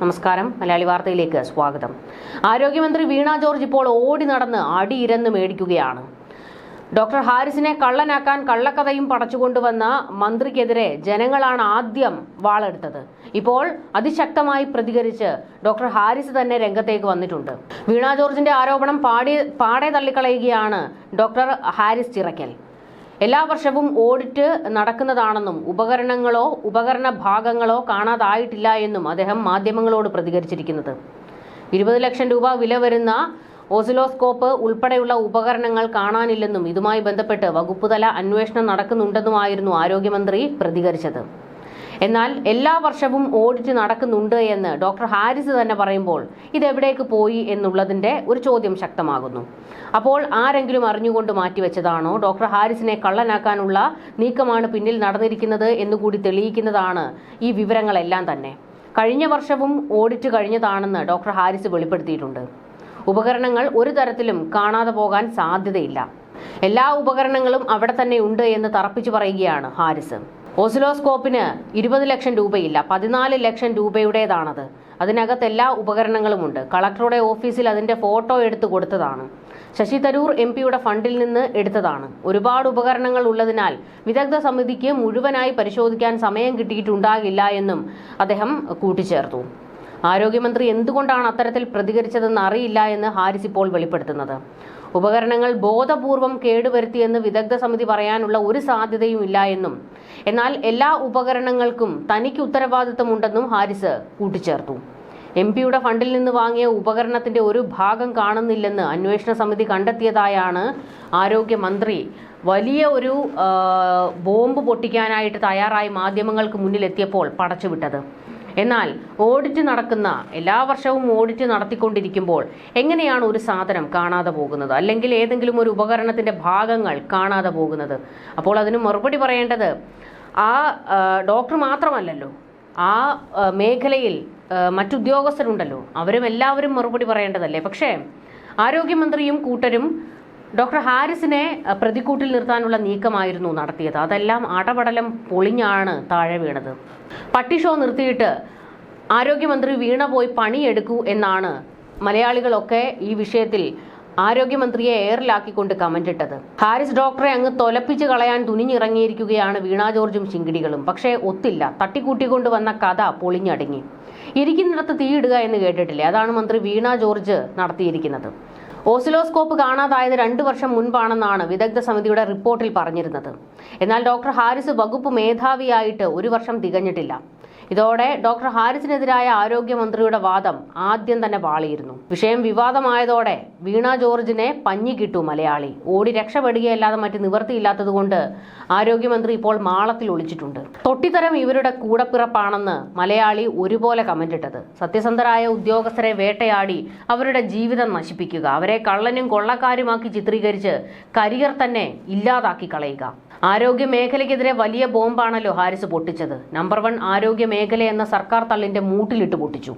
നമസ്കാരം. മലയാളി വാർത്തയിലേക്ക് സ്വാഗതം. ആരോഗ്യമന്ത്രി വീണ ജോർജ് ഇപ്പോൾ ഓടി നടന്ന് അടിയിരന്ന് മേടിക്കുകയാണ്. ഡോക്ടർ ഹാരിസിനെ കള്ളനാക്കാൻ കള്ളക്കഥയും പടച്ചുകൊണ്ടുവന്ന മന്ത്രിക്കെതിരെ ജനങ്ങളാണ് ആദ്യം വാളെടുത്തത്. ഇപ്പോൾ അതിശക്തമായി പ്രതികരിച്ച് ഡോക്ടർ ഹാരിസ് തന്നെ രംഗത്തേക്ക് വന്നിട്ടുണ്ട്. വീണ ജോർജിന്റെ ആരോപണം പാടി പാടെ തള്ളിക്കളയുകയാണ് ഡോക്ടർ ഹാരിസ് ചിറക്കൽ എല്ലാ വർഷവും ഓഡിറ്റ് നടക്കുന്നതാണെന്നും ഉപകരണങ്ങളോ ഉപകരണ ഭാഗങ്ങളോ കാണാതായിട്ടില്ല എന്നും അദ്ദേഹം മാധ്യമങ്ങളോട് പ്രതികരിച്ചിരിക്കുന്നത്. ഇരുപത് ലക്ഷം രൂപ വില വരുന്ന ഓസിലോസ്കോപ്പ് ഉൾപ്പെടെയുള്ള ഉപകരണങ്ങൾ കാണാനില്ലെന്നും ഇതുമായി ബന്ധപ്പെട്ട് വകുപ്പുതല അന്വേഷണം നടക്കുന്നുണ്ടെന്നുമായിരുന്നു ആരോഗ്യമന്ത്രി പ്രതികരിച്ചത്. എന്നാൽ എല്ലാ വർഷവും ഓഡിറ്റ് നടക്കുന്നുണ്ട് എന്ന് ഡോക്ടർ ഹാരിസ് തന്നെ പറയുമ്പോൾ ഇതെവിടേക്ക് പോയി എന്നുള്ളതിന്റെ ഒരു ചോദ്യം ശക്തമാകുന്നു. അപ്പോൾ ആരെങ്കിലും അറിഞ്ഞുകൊണ്ട് മാറ്റിവെച്ചതാണോ? ഡോക്ടർ ഹാരിസിനെ കള്ളനാക്കാനുള്ള നീക്കമാണ് പിന്നിൽ നടന്നിരിക്കുന്നത് എന്നുകൂടി തെളിയിക്കുന്നതാണ് ഈ വിവരങ്ങളെല്ലാം തന്നെ. കഴിഞ്ഞ വർഷവും ഓഡിറ്റ് കഴിഞ്ഞതാണെന്ന് ഡോക്ടർ ഹാരിസ് വെളിപ്പെടുത്തിയിട്ടുണ്ട്. ഉപകരണങ്ങൾ ഒരു തരത്തിലും കാണാതെ പോകാൻ സാധ്യതയില്ല. എല്ലാ ഉപകരണങ്ങളും അവിടെ തന്നെ ഉണ്ട് എന്ന് തറപ്പിച്ചു പറയുകയാണ് ഹാരിസ്. ഓസിലോസ്കോപ്പിന് ഇരുപത് ലക്ഷം രൂപയില്ല പതിനാല് ലക്ഷം രൂപയുടേതാണത്. അതിനകത്ത് എല്ലാ ഉപകരണങ്ങളുമുണ്ട്. കളക്ടറുടെ ഓഫീസിൽ അതിന്റെ ഫോട്ടോ എടുത്തു കൊടുത്തതാണ്. ശശി തരൂർ എം പിയുടെ ഫണ്ടിൽ നിന്ന് എടുത്തതാണ്. ഒരുപാട് ഉപകരണങ്ങൾ ഉള്ളതിനാൽ വിദഗ്ധ സമിതിക്ക് മുഴുവനായി പരിശോധിക്കാൻ സമയം കിട്ടിയിട്ടുണ്ടാകില്ല എന്നും അദ്ദേഹം കൂട്ടിച്ചേർത്തു. ആരോഗ്യമന്ത്രി എന്തുകൊണ്ടാണ് അത്തരത്തിൽ പ്രതികരിച്ചതെന്ന് അറിയില്ല എന്ന് ഹാരിസ് ഇപ്പോൾ വെളിപ്പെടുത്തുന്നത്. ഉപകരണങ്ങൾ ബോധപൂർവം കേടുവരുത്തിയെന്ന് വിദഗ്ധ സമിതി പറയാനുള്ള ഒരു സാധ്യതയും ഇല്ല എന്നും. എന്നാൽ എല്ലാ ഉപകരണങ്ങൾക്കും തനിക്ക് ഉത്തരവാദിത്തമുണ്ടെന്നും ഹാരിസ് കൂട്ടിച്ചേർത്തു. എം പിയുടെ ഫണ്ടിൽ നിന്ന് വാങ്ങിയ ഉപകരണത്തിന്റെ ഒരു ഭാഗം കാണുന്നില്ലെന്ന് അന്വേഷണ സമിതി കണ്ടെത്തിയതായാണ് ആരോഗ്യമന്ത്രി. വലിയ ഒരു ബോംബ് പൊട്ടിക്കാനായിട്ട് തയ്യാറായി മാധ്യമങ്ങൾക്ക് മുന്നിലെത്തിയപ്പോൾ പടച്ചുവിട്ടത്. എന്നാൽ ഓഡിറ്റ് നടക്കുന്ന എല്ലാ വർഷവും ഓഡിറ്റ് നടത്തിക്കൊണ്ടിരിക്കുമ്പോൾ എങ്ങനെയാണ് ഒരു സാധനം കാണാതെ പോകുന്നത്? അല്ലെങ്കിൽ ഏതെങ്കിലും ഒരു ഉപകരണത്തിന്റെ ഭാഗങ്ങൾ കാണാതെ പോകുന്നത്? അപ്പോൾ അതിന് മറുപടി പറയേണ്ടത് ആ ഡോക്ടർ മാത്രമല്ലല്ലോ. ആ മേഖലയിൽ മറ്റുദ്യോഗസ്ഥരുണ്ടല്ലോ. അവരും എല്ലാവരും മറുപടി പറയേണ്ടതല്ലേ? പക്ഷേ ആരോഗ്യമന്ത്രിയും കൂട്ടരും ഡോക്ടർ ഹാരിസിനെ പ്രതിക്കൂട്ടിൽ നിർത്താനുള്ള നീക്കമായിരുന്നു നടത്തിയത്. അതെല്ലാം അടപടലം പൊളിഞ്ഞാണ് താഴെ വീണത്. പട്ടി ഷോ നിർത്തിയിട്ട് ആരോഗ്യമന്ത്രി വീണ പോയി പണിയെടുക്കൂ എന്നാണ് മലയാളികളൊക്കെ ഈ വിഷയത്തിൽ ആരോഗ്യമന്ത്രിയെ എയറിലാക്കിക്കൊണ്ട് കമന്റ് ഹാരിസ് ഡോക്ടറെ അങ്ങ് തൊലപ്പിച്ച് കളയാൻ തുനിഞ്ഞിറങ്ങിയിരിക്കുകയാണ് വീണ ജോർജും ചിങ്കിടികളും പക്ഷേ ഒത്തില്ല. തട്ടിക്കൂട്ടിക്കൊണ്ട് വന്ന കഥ പൊളിഞ്ഞടങ്ങി. ഇരിക്കുന്നിടത്ത് തീയിടുക എന്ന് കേട്ടിട്ടില്ലേ? അതാണ് മന്ത്രി വീണ ജോർജ് നടത്തിയിരിക്കുന്നത്. ഓസിലോസ്കോപ്പ് കാണാതായത് രണ്ടു വർഷം മുൻപാണെന്നാണ് വിദഗ്ധ സമിതിയുടെ റിപ്പോർട്ടിൽ പറഞ്ഞിരുന്നത്. എന്നാൽ ഡോക്ടർ ഹാരിസ് വകുപ്പ് മേധാവിയായിട്ട് ഒരു വർഷം തികഞ്ഞിട്ടില്ല. ഇതോടെ ഡോക്ടർ ഹാരിസിനെതിരായ ആരോഗ്യമന്ത്രിയുടെ വാദം ആദ്യം തന്നെ വാളിയിരുന്നു. വിഷയം വിവാദമായതോടെ വീണ ജോർജിനെ പഞ്ഞി കിട്ടു മലയാളി. ഓടി രക്ഷപ്പെടുകയല്ലാതെ മറ്റ് നിവൃത്തിയില്ലാത്തതുകൊണ്ട് ആരോഗ്യമന്ത്രി ഇപ്പോൾ മാളത്തിൽ ഒളിച്ചിട്ടുണ്ട്. തൊട്ടിത്തരം ഇവരുടെ കൂടപ്പിറപ്പാണെന്ന് മലയാളി ഒരുപോലെ കമന്റിട്ടത്. സത്യസന്ധരായ ഉദ്യോഗസ്ഥരെ വേട്ടയാടി അവരുടെ ജീവിതം നശിപ്പിക്കുക. അവരെ കള്ളനും കൊള്ളക്കാരുമാക്കി ചിത്രീകരിച്ച് കരിയർ തന്നെ ഇല്ലാതാക്കി കളയുക. ആരോഗ്യ മേഖലയ്ക്കെതിരെ വലിയ ബോംബാണല്ലോ ഹാരിസ് പൊട്ടിച്ചത്. നമ്പർ വൺ ആരോഗ്യ മേഖല എന്ന സർക്കാർ തള്ളിന്റെ മൂട്ടിലിട്ട് പൊട്ടിച്ചു.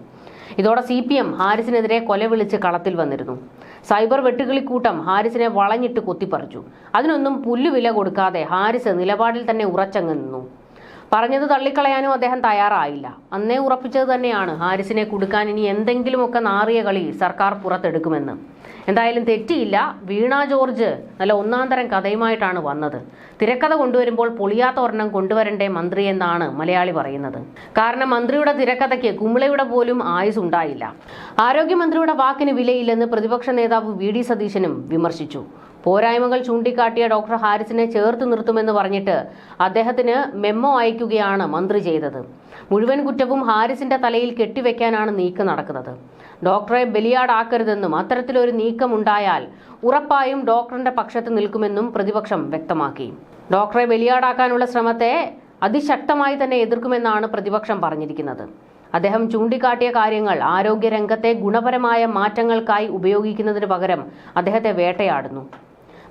ഇതോടെ സി പി എം ഹാരിസിനെതിരെ കൊല വിളിച്ച് കളത്തിൽ വന്നിരുന്നു. സൈബർ വെട്ടുകിളിക്കൂട്ടം ഹാരിസിനെ വളഞ്ഞിട്ട് കൊത്തിപ്പറിച്ചു. അതിനൊന്നും പുല്ലുവില കൊടുക്കാതെ ഹാരിസ് നിലപാടിൽ തന്നെ ഉറച്ചങ്ങ് നിന്നു. പറഞ്ഞത് തള്ളിക്കളയാനും അദ്ദേഹം തയ്യാറായില്ല. അന്നേ ഉറപ്പിച്ചത് തന്നെയാണ് ഹാരിസിനെ കൊടുക്കാൻ ഇനി എന്തെങ്കിലുമൊക്കെ നാറിയ കളി സർക്കാർ പുറത്തെടുക്കുമെന്ന്. എന്തായാലും തെറ്റിയില്ല. വീണ ജോർജ് നല്ല ഒന്നാം തരം കഥയുമായിട്ടാണ് വന്നത്. തിരക്കഥ കൊണ്ടുവരുമ്പോൾ പൊളിയാത്ത ഒരെണ്ണം കൊണ്ടുവരണ്ടേ മന്ത്രി എന്നാണ് മലയാളി പറയുന്നത്. കാരണം മന്ത്രിയുടെ തിരക്കഥയ്ക്ക് കുമിളയുടെ പോലും ആയുസ് ഉണ്ടായില്ല ആരോഗ്യമന്ത്രിയുടെ വാക്കിന് വിലയില്ലെന്ന് പ്രതിപക്ഷ നേതാവ് വി ഡി സതീശനും വിമർശിച്ചു. പോരായ്മകൾ ചൂണ്ടിക്കാട്ടിയ ഡോക്ടർ ഹാരിസിനെ ചേർത്ത് നിർത്തുമെന്ന് പറഞ്ഞിട്ട് അദ്ദേഹത്തിന് മെമ്മോ അയക്കുകയാണ് മന്ത്രി ചെയ്തത്. മുഴുവൻ കുറ്റവും ഹാരിസിന്റെ തലയിൽ കെട്ടിവെക്കാനാണ് നീക്കം നടക്കുന്നത്. ഡോക്ടറെ ബലിയാടാക്കരുതെന്നും അത്തരത്തിലൊരു നീക്കം ഉണ്ടായാൽ ഉറപ്പായും ഡോക്ടറിന്റെ പക്ഷത്ത് നിൽക്കുമെന്നും പ്രതിപക്ഷം വ്യക്തമാക്കി. ഡോക്ടറെ ബലിയാടാക്കാനുള്ള ശ്രമത്തെ അതിശക്തമായി തന്നെ എതിർക്കുമെന്നാണ് പ്രതിപക്ഷം പറഞ്ഞിരിക്കുന്നത്. അദ്ദേഹം ചൂണ്ടിക്കാട്ടിയ കാര്യങ്ങൾ ആരോഗ്യരംഗത്തെ ഗുണപരമായ മാറ്റങ്ങൾക്കായി ഉപയോഗിക്കുന്നതിന് പകരം അദ്ദേഹത്തെ വേട്ടയാടുന്നു.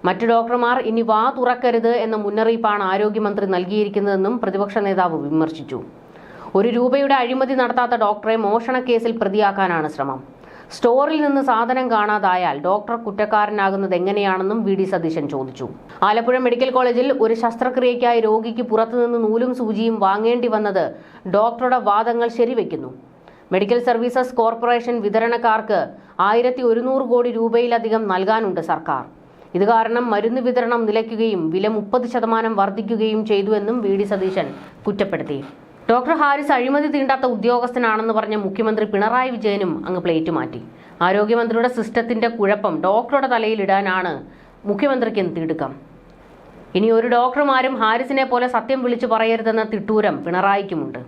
മറ്റു ഡോക്ടർമാർ ഇനി വാ തുറക്കരുത് എന്ന മുന്നറിയിപ്പാണ് ആരോഗ്യമന്ത്രി നൽകിയിരിക്കുന്നതെന്നും പ്രതിപക്ഷ നേതാവ് വിമർശിച്ചു. ഒരു രൂപയുടെ അഴിമതി നടത്താത്ത ഡോക്ടറെ മോഷണ കേസിൽ പ്രതിയാക്കാനാണ് ശ്രമം. സ്റ്റോറിൽ നിന്ന് സാധനം കാണാതായാൽ ഡോക്ടർ കുറ്റക്കാരനാകുന്നത് എങ്ങനെയാണെന്നും വി ഡി സതീശൻ ചോദിച്ചു. ആലപ്പുഴ മെഡിക്കൽ കോളേജിൽ ഒരു ശസ്ത്രക്രിയയ്ക്കായി രോഗിക്ക് പുറത്തുനിന്ന് നൂലും സൂചിയും വാങ്ങേണ്ടി വന്നത് ഡോക്ടറുടെ വാദങ്ങൾ ശരിവെക്കുന്നു. മെഡിക്കൽ സർവീസസ് കോർപ്പറേഷൻ വിതരണക്കാർക്ക് ആയിരത്തി ഒരുന്നൂറ് കോടി രൂപയിലധികം നൽകാനുണ്ട് സർക്കാർ. ഇത് കാരണം മരുന്ന് വിതരണം നിലയ്ക്കുകയും വില മുപ്പത് ശതമാനം വർദ്ധിക്കുകയും ചെയ്തുവെന്നും വി ഡി സതീശൻ കുറ്റപ്പെടുത്തി. ഡോക്ടർ ഹാരിസ് അഴിമതി തീണ്ടാത്ത ഉദ്യോഗസ്ഥനാണെന്ന് പറഞ്ഞ മുഖ്യമന്ത്രി പിണറായി വിജയനും അങ്ങ് പ്ലേറ്റ് മാറ്റി. ആരോഗ്യമന്ത്രിയുടെ സിസ്റ്റത്തിന്റെ കുഴപ്പം ഡോക്ടറുടെ തലയിലിടാനാണ് മുഖ്യമന്ത്രിക്ക് തിടുക്കം. ഇനി ഒരു ഡോക്ടർമാരും ഹാരിസിനെ പോലെ സത്യം വിളിച്ചു പറയരുതെന്ന തിട്ടൂരം പിണറായിക്കുമുണ്ട്.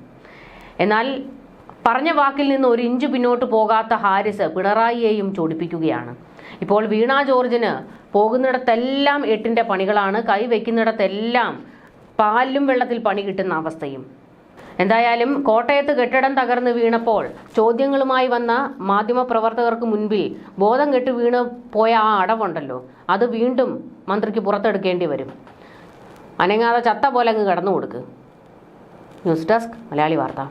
എന്നാൽ പറഞ്ഞ വാക്കിൽ നിന്ന് ഒരു ഇഞ്ച് പിന്നോട്ട് പോകാത്ത ഹാരിസ് പിണറായിയെയും ചോടിപ്പിക്കുകയാണ്. ഇപ്പോൾ വീണ ജോർജിന് പോകുന്നിടത്തെല്ലാം എട്ടിന്റെ പണികളാണ്. കൈവയ്ക്കുന്നിടത്തെല്ലാം പാലിലും വെള്ളത്തിൽ പണി കിട്ടുന്ന അവസ്ഥയും. എന്തായാലും കോട്ടയത്ത് കെട്ടിടം തകർന്ന് വീണപ്പോൾ ചോദ്യങ്ങളുമായി വന്ന മാധ്യമപ്രവർത്തകർക്ക് മുൻപിൽ ബോധം കെട്ട് വീണ് പോയ ആ അടവുണ്ടല്ലോ. അത് വീണ്ടും മന്ത്രിക്ക് പുറത്തെടുക്കേണ്ടി വരും. അനങ്ങാതെ ചത്ത പോലെ അങ്ങ് കടന്നു കൊടുക്ക് ന്യൂസ് ഡെസ്ക് മലയാളി വാർത്ത.